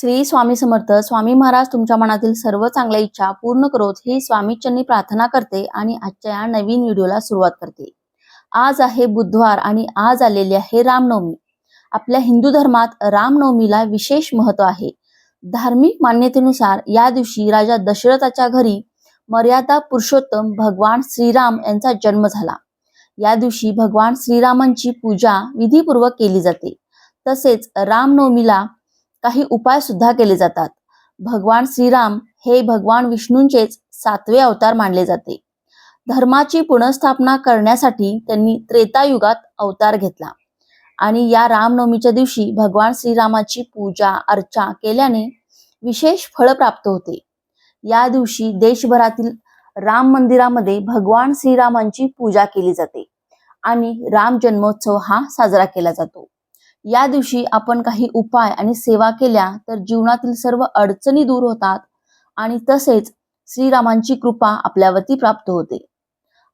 श्री स्वामी समर्थ. स्वामी महाराज तुमच्या मनातील सर्व चांगल्या इच्छा पूर्ण करोत. ही स्वामीच्यांनी प्रार्थना करते आणि आजच्या या नवीन व्हिडिओला सुरुवात करते. आज आहे बुधवार आणि आज आलेली आहे रामनवमी. आपल्या हिंदू धर्मात रामनवमीला विशेष महत्त्व आहे. धार्मिक मान्यतेनुसार या दिवशी राजा दशरथाच्या घरी मर्यादा पुरुषोत्तम भगवान श्रीराम यांचा जन्म झाला. या दिवशी भगवान श्रीरामांची पूजा विधीपूर्वक केली जाते. तसेच रामनवमीला काही उपाय सुद्धा केले जातात. भगवान श्रीराम हे भगवान विष्णूंचेच सातवे अवतार मानले जाते. धर्माची पुनर्स्थापना करण्यासाठी त्यांनी त्रेतायुगात अवतार घेतला. आणि या रामनवमीच्या दिवशी भगवान श्रीरामाची पूजा अर्चा केल्याने विशेष फळ प्राप्त होते. या दिवशी देशभरातील राम मंदिरामध्ये भगवान श्रीरामांची पूजा केली जाते आणि राम जन्मोत्सव हा साजरा केला जातो. या दिवशी आपण काही उपाय आणि सेवा केल्या तर जीवनातील सर्व अडचणी दूर होतात आणि तसेच श्रीरामांची कृपा आपल्यावरती प्राप्त होते.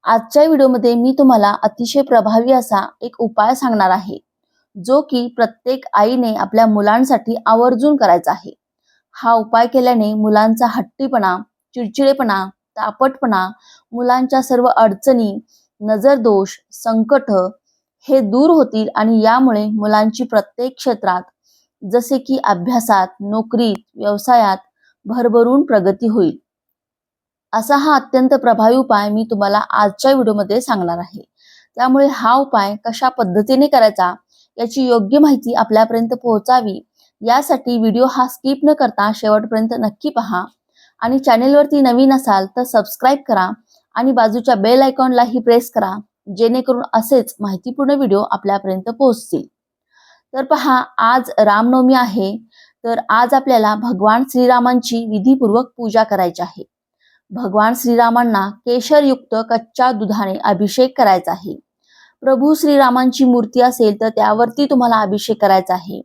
आजच्या व्हिडिओमध्ये मी तुम्हाला अतिशय प्रभावी असा एक उपाय सांगणार आहे जो की प्रत्येक आईने आपल्या मुलांसाठी आवर्जून करायचा आहे. हा उपाय केल्याने मुलांचा हट्टीपणा चिडचिडेपणा तापटपणा मुलांच्या सर्व अडचणी नजर दोष संकट हे दूर होतील आणि यामुळे मुलांची प्रत्येक क्षेत्रात जसे की अभ्यासात नोकरीत व्यवसायात भरभरून प्रगती होईल. असा हा अत्यंत प्रभावी उपाय मी तुम्हाला आजच्या व्हिडिओमध्ये सांगणार आहे. त्यामुळे हा उपाय कशा पद्धतीने करायचा याची योग्य माहिती आपल्यापर्यंत पोहोचावी यासाठी व्हिडिओ हा स्किप न करता शेवटपर्यंत नक्की पहा. आणि चॅनेलवरती नवीन असाल तर सबस्क्राईब करा आणि बाजूच्या बेल आयकॉनलाही प्रेस करा. जेणेकरून असेच माहितीपूर्ण व्हिडिओ आपल्यापर्यंत पोहोचतील. तर पहा आज रामनवमी आहे तर आज आपल्याला भगवान श्रीरामांची विधीपूर्वक पूजा करायची आहे. भगवान श्रीरामांना केशरयुक्त कच्च्या दुधाने अभिषेक करायचा आहे. प्रभू श्रीरामांची मूर्ती असेल तर त्यावरती तुम्हाला अभिषेक करायचा आहे.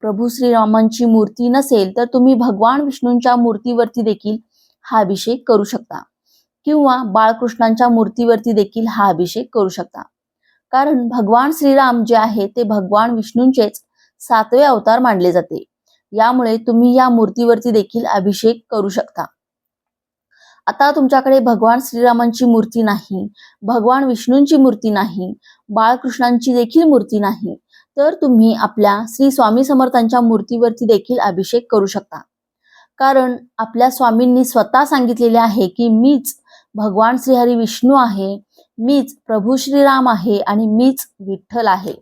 प्रभू श्रीरामांची मूर्ती नसेल तर तुम्ही भगवान विष्णूंच्या मूर्तीवरती देखील हा अभिषेक करू शकता. किंवा बाळकृष्णांच्या मूर्तीवरती देखील हा अभिषेक करू शकता. कारण भगवान श्रीराम जे आहे ते भगवान विष्णूंचेच सातवे अवतार मानले जाते. यामुळे तुम्ही या मूर्तीवरती देखील अभिषेक करू शकता. आता तुमच्याकडे भगवान श्रीरामांची मूर्ती नाही भगवान विष्णूंची मूर्ती नाही बाळकृष्णांची देखील मूर्ती नाही तर तुम्ही आपल्या श्री स्वामी समर्थांच्या मूर्तीवरती देखील अभिषेक करू शकता. कारण आपल्या स्वामींनी स्वतः सांगितलेले आहे की मीच भगवान श्रीहरी विष्णू आहे मीच प्रभू श्रीराम आहे आणि मीच विठ्ठल आहे.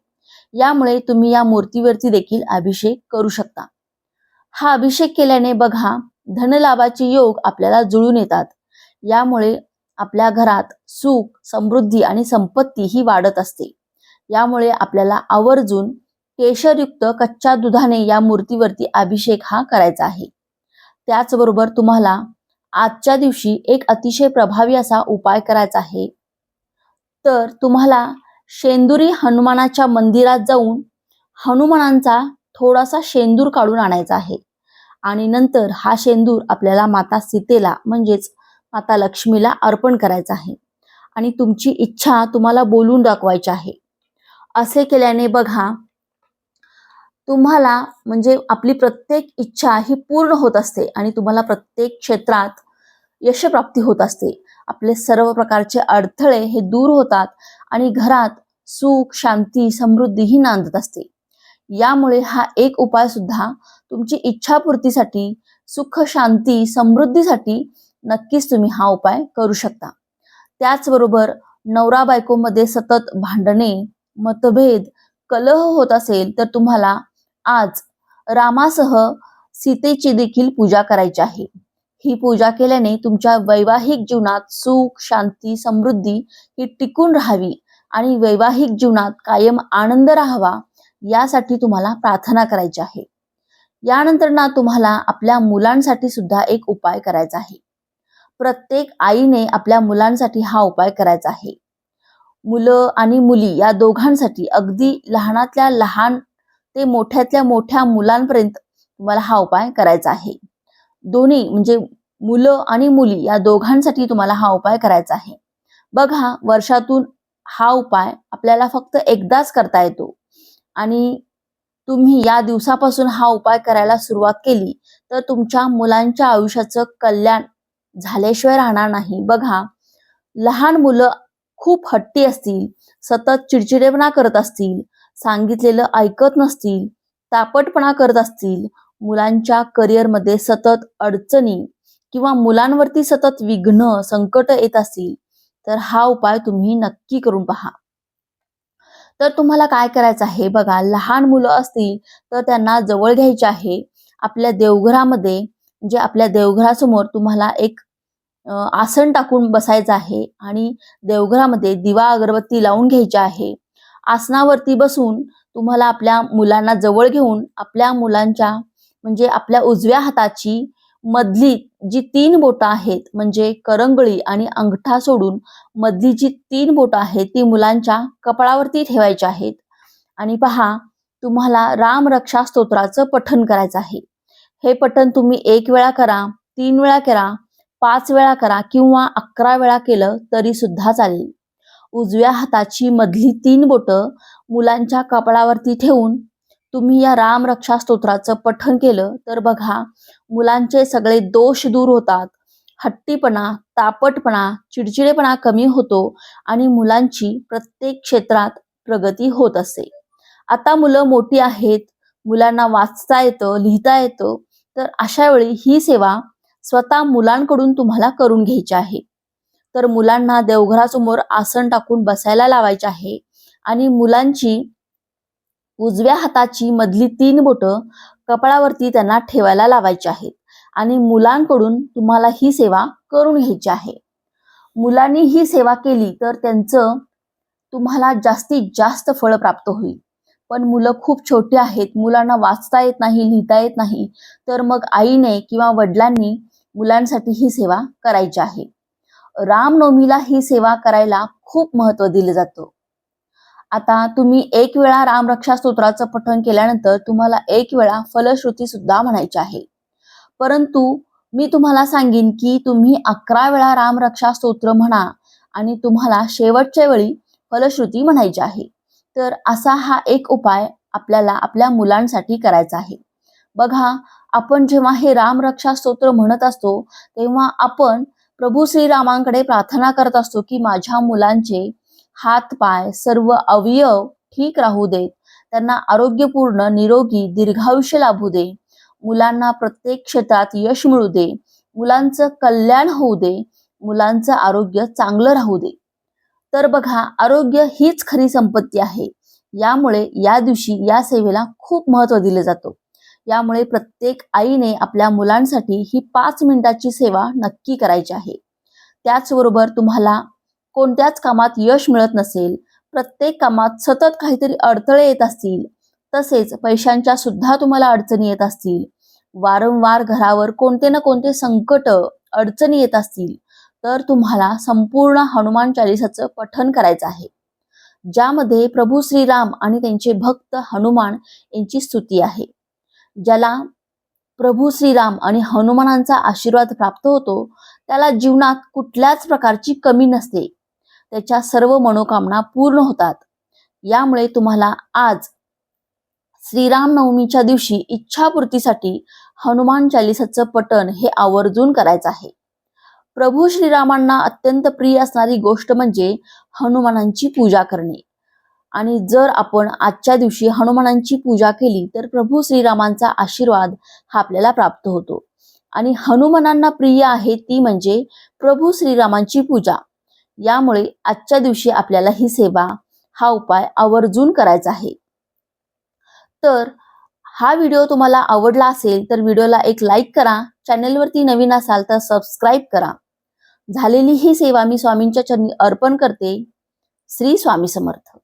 यामुळे तुम्ही या मूर्तीवरती देखील अभिषेक करू शकता. हा अभिषेक केल्याने बघा धनलाभाचे योग आपल्याला जुळून येतात. यामुळे आपल्या घरात सुख समृद्धी आणि संपत्ती ही वाढत असते. यामुळे आपल्याला आवर्जून केशरयुक्त कच्च्या दुधाने या मूर्तीवरती अभिषेक हा करायचा आहे. त्याचबरोबर तुम्हाला आजच्या दिवशी एक अतिशय प्रभावी असा उपाय करायचा आहे. तर तुम्हाला शेंदुरी हनुमानाच्या मंदिरात जाऊन हनुमानांचा थोडासा शेंदूर काढून आणायचा आहे. आणि नंतर हा शेंदूर आपल्याला माता सीतेला म्हणजेच माता लक्ष्मीला अर्पण करायचा आहे. आणि तुमची इच्छा तुम्हाला बोलून दाखवायची आहे. असे केल्याने बघा तुम्हाला म्हणजे आपली प्रत्येक इच्छा ही पूर्ण होत असते आणि तुम्हाला प्रत्येक क्षेत्रात यशप्राप्ती होत असते. आपले सर्व प्रकारचे अडथळे हे दूर होतात आणि घरात सुख शांती समृद्धी ही नांदत असते. यामुळे हा एक उपाय सुद्धा तुमची इच्छापूर्तीसाठी सुख शांती समृद्धीसाठी नक्कीच तुम्ही हा उपाय करू शकता. त्याचबरोबर नवरा बायकोमध्ये सतत भांडणे मतभेद कलह होत असेल तर तुम्हाला आज रामासह सीतेची देखील पूजा करायची आहे. ही पूजा केल्याने तुमच्या वैवाहिक जीवनात सुख शांती समृद्धी ही टिकून राहावी आणि वैवाहिक जीवनात कायम आनंद राहावा यासाठी तुम्हाला प्रार्थना करायची आहे. यानंतर ना तुम्हाला आपल्या मुलांसाठी सुद्धा एक उपाय करायचा आहे. प्रत्येक आईने आपल्या मुलांसाठी हा उपाय करायचा आहे. मुलं आणि मुली या दोघांसाठी अगदी लहानातल्या लहान ते मोठ्यातल्या मोठ्या मुलांपर्यंत तुम्हाला हा उपाय करायचा आहे. दोन्ही म्हणजे मुलं आणि मुली या दोघांसाठी तुम्हाला हा उपाय करायचा आहे. बघा वर्षातून हा उपाय आपल्याला फक्त एकदाच करता येतो. आणि तुम्ही या दिवसापासून हा उपाय करायला सुरुवात केली तर तुमच्या मुलांच्या आयुष्याचं कल्याण झाल्याशिवाय राहणार नाही. बघा लहान मुलं खूप हट्टी असतील सतत चिडचिडेपणा करत असतील सांगितलेलं ऐकत नसतील तापटपणा करत असतील मुलांच्या करिअरमध्ये सतत अडचणी किंवा मुलांवरती सतत विघ्न संकट येत असतील तर हा उपाय तुम्ही नक्की करून पहा. तर तुम्हाला काय करायचं आहे बघा लहान मुलं असतील तर त्यांना जवळ घ्यायचे आहे. आपल्या देवघरामध्ये म्हणजे आपल्या देवघरासमोर तुम्हाला एक आसन टाकून बसायचं आहे आणि देवघरामध्ये दिवा अगरबत्ती लावून घ्यायची आहे. आसनावरती बसून तुम्हाला आपल्या मुलांना जवळ घेऊन आपल्या मुलांच्या म्हणजे आपल्या उजव्या हाताची मधली जी तीन बोटं आहेत म्हणजे करंगळी आणि अंगठा सोडून मधली जी तीन बोटं आहेत ती मुलांच्या कपाळावरती ठेवायची आहेत. आणि पहा तुम्हाला राम रक्षा स्तोत्राचं पठण करायचं आहे. हे पठण तुम्ही एक वेळा करा तीन वेळा करा पाच वेळा करा किंवा अकरा वेळा केलं तरी सुद्धा चालेल. उजव्या हाताची मधली तीन बोटं मुलांच्या कपाळावरती ठेवून तुम्ही या राम रक्षा स्तोत्राचं पठण केलं तर बघा मुलांचे सगळे दोष दूर होतात. हट्टीपणा तापटपणा चिडचिडेपणा कमी होतो आणि मुलांची प्रत्येक क्षेत्रात प्रगती होत असे. आता मुलं मोठी आहेत मुलांना वाचता येतं लिहिता येतं तर अशा वेळी ही सेवा स्वतः मुलांकडून तुम्हाला करून घ्यायची आहे. तर मुलांना देवघरासमोर आसन टाकून बसायला लावायचे आहे. आणि मुलांची उजव्या हाताची मधली तीन बोटं कपाळावरती त्यांना ठेवायला लावायची आहेत. आणि मुलांकडून तुम्हाला ही सेवा करून घ्यायची आहे. मुलांनी ही सेवा केली तर त्यांचं तुम्हाला जास्तीत जास्त फळ प्राप्त होईल. पण मुलं खूप छोटी आहेत मुलांना वाचता येत नाही लिहिता येत नाही. तर मग आईने किंवा वडिलांनी मुलांसाठी ही सेवा करायची आहे. रामनवमीला ही सेवा करायला खूप महत्त्व दिलं जातं. आता तुम्ही एक वेळा रामरक्षा स्तोत्राचं पठण केल्यानंतर तुम्हाला एक वेळा फलश्रुती सुद्धा म्हणायची आहे. परंतु मी तुम्हाला सांगेन की तुम्ही अकरा वेळा रामरक्षा स्तोत्र म्हणा आणि तुम्हाला शेवटच्या वेळी फलश्रुती म्हणायची आहे. तर असा हा एक उपाय आपल्याला आपल्या मुलांसाठी करायचा आहे. बघा आपण जेव्हा हे रामरक्षा स्तोत्र म्हणत असतो तेव्हा आपण प्रभू श्रीरामांकडे प्रार्थना करत असतो की माझ्या मुलांचे हात पाय सर्व अवयव ठीक राहू देत. त्यांना आरोग्यपूर्ण निरोगी दीर्घायुष्य लाभू दे. मुलांना प्रत्येक क्षेत्रात यश मिळू दे. मुलांचं कल्याण होऊ दे. मुलांचं आरोग्य चांगलं राहू दे. तर बघा आरोग्य हीच खरी संपत्ती आहे. यामुळे या दिवशी या सेवेला खूप महत्त्व दिलं जातं. यामुळे प्रत्येक आईने आपल्या मुलांसाठी ही पाच मिनिटाची सेवा नक्की करायची आहे. त्याचबरोबर तुम्हाला कोणत्याच कामात यश मिळत नसेल प्रत्येक कामात सतत काहीतरी अडथळे येत असतील तसेच पैशांच्या सुद्धा तुम्हाला अडचणी येत असतील वारंवार घरावर कोणते ना कोणते संकट अडचणी येत असतील तर तुम्हाला संपूर्ण हनुमान चालिसाचं पठण करायचं आहे. ज्यामध्ये प्रभू श्रीराम आणि त्यांचे भक्त हनुमान यांची स्तुती आहे. ज्याला प्रभू श्रीराम आणि हनुमानांचा आशीर्वाद प्राप्त होतो त्याला जीवनात कुठल्याच प्रकारची कमी नसते. त्याच्या सर्व मनोकामना पूर्ण होतात. यामुळे तुम्हाला आज श्रीराम नवमीच्या दिवशी इच्छापूर्तीसाठी हनुमान चालिसाचं पठण हे आवर्जून करायचं आहे. प्रभू श्रीरामांना अत्यंत प्रिय असणारी गोष्ट म्हणजे हनुमानांची पूजा करणे. आणि जर आपण आजच्या दिवशी हनुमानांची पूजा केली तर प्रभू श्रीरामांचा आशीर्वाद हा आपल्याला प्राप्त होतो. आणि हनुमानांना प्रिय आहे ती म्हणजे प्रभू श्रीरामांची पूजा. यामुळे आजच्या दिवशी आपल्याला ही सेवा हा उपाय आवर्जून करायचा आहे. तर हा व्हिडिओ तुम्हाला आवडला असेल तर व्हिडिओला एक लाईक करा चॅनेलवरती नवीन असाल तर सबस्क्राईब करा. झालेली ही सेवा मी स्वामींच्या चरणी अर्पण करते. श्री स्वामी समर्थ.